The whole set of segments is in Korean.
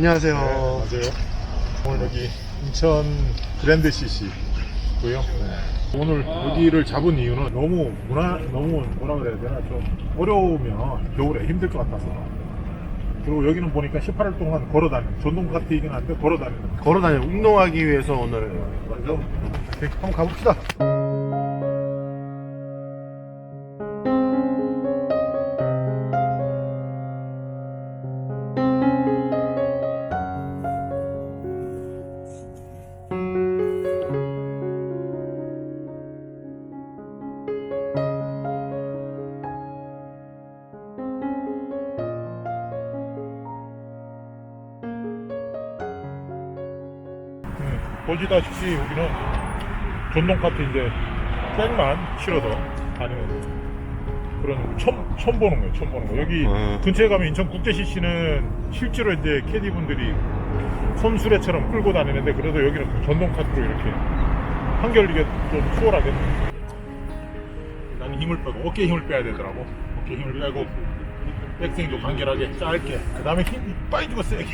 안녕하세요. 맞아요. 오늘 여기 인천 그랜드 CC고요. 오늘 여기를 잡은 이유는 너무 문화 너무 뭐라 그래야 되나 좀 어려우면 겨울에 힘들 것 같아서 그리고 여기는 보니까 18일 동안 걸어다니는 전동 카트이긴 한데 걸어다니는 걸어다니는 운동하기 위해서 오늘 그래서 이렇게 한번 가봅시다. 보시다시피 여기는 전동카트 이제 백만 실어서 다니는 그런 처음, 처음 보는 거예요. 처음 보는 거. 여기 음. 근처에 가면 인천 국제CC는 실제로 이제 캐디분들이 손수레처럼 끌고 다니는데 그래도 여기는 전동카트로 이렇게 한결 이게 좀 수월하게 나는 힘을 빼고 어깨에 힘을 빼야 되더라고. 어깨에 힘을 빼고 백스윙도 간결하게 짧게 그 다음에 힘 빠지고 세게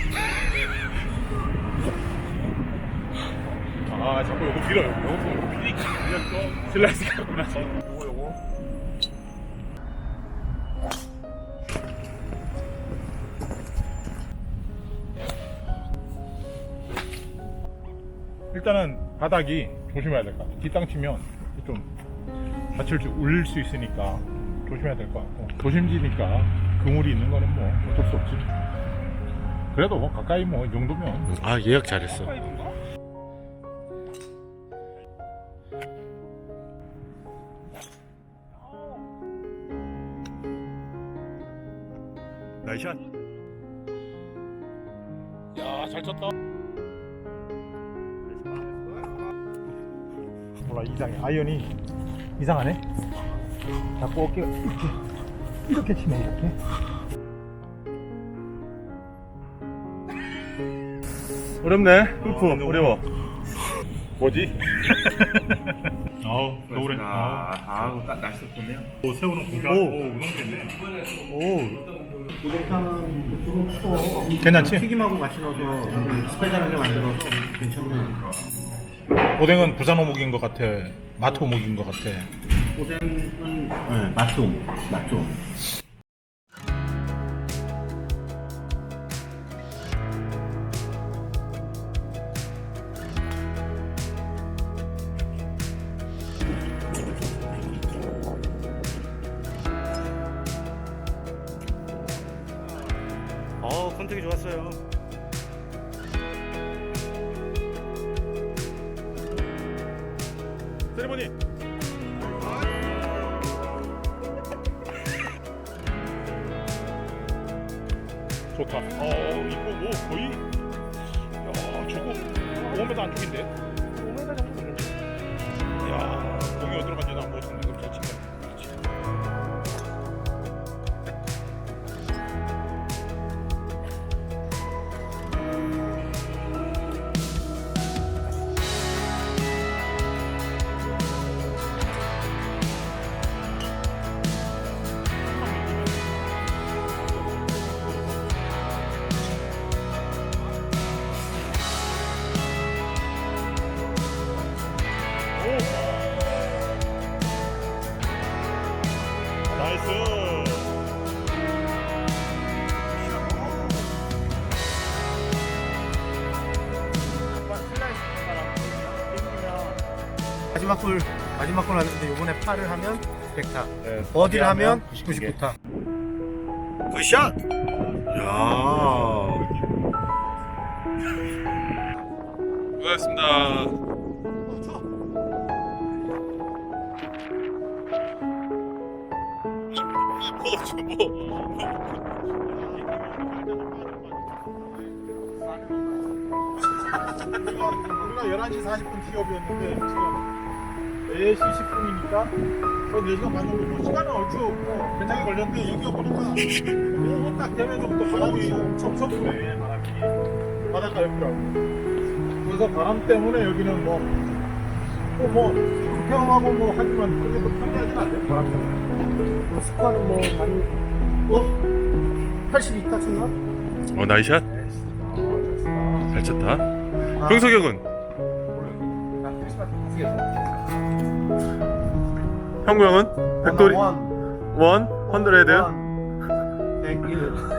아 자꾸 요거 밀어요 요거 밀니까 또 슬라이스 갖고 나서 요거. 요거 일단은 바닥이 조심해야 될 것 같아. 뒷땅 치면 좀 다칠 수 울릴 수 있으니까 조심해야 될 것 같고. 도심지니까 그물이 있는 거는 뭐 어쩔 수 없지. 그래도 뭐 가까이 뭐 이 정도면 아 예약 잘했어. 나이샷. 야잘 쳤다. 몰라 이상해. 아이언이 이상하네. 자꾸 어깨가 이렇게. 이렇게 치네 이렇게. 어렵네. 골프 어려워. 뭐지? 아우 겨울에 아, 아우, 딱 날씨 좋네요. 오, 새우는 고기 오. 오 우동겠네. 오 괜찮지? 튀김하고 같이 넣어서 스페셜하게 만들어서 괜찮네. 오뎅은 부산 어묵인 것 같아 마트 어묵인 것 같아 오뎅은 네, 맛좀 맛 좀. 어 컨택이 좋았어요. 세리머니. 좋다. 어 이거 뭐 거의 야 저거 5m 안쪽인데? 5m 정도 되는데 야 공이 어디로 간지도 안 마지막 골 마지막 골 하는데 이번에 파를 하면 100타. 네, 버디를 하면 99 개. 99타. 굿샷. 야. 수고하셨습니다. 우리가 11시 40분 티업이었는데 지금 4시 10분이니까 거의 4시간 반 정도 뭐 시간은 얼추 뭐 괜찮게 걸렸는데 여기가 보니까 어, 딱 되면서부터 바람이 엄청 쳐 부네 바람이 바닷가 옆이라고 그래서 바람 때문에 여기는 뭐, 뭐, 뭐 불평하고 뭐 하지만 그게 뭐 편리하진 않대 바람 때문에 뭐 스코어는 뭐 많이 어? 82타 쳤나? 어, 나이샷? 잘 쳤다. 병석이 형은? 나 크리스마스 다쓰겠어 형구 형은? 백돌이? 원, 원? 헌드레드? 원, 백, 일.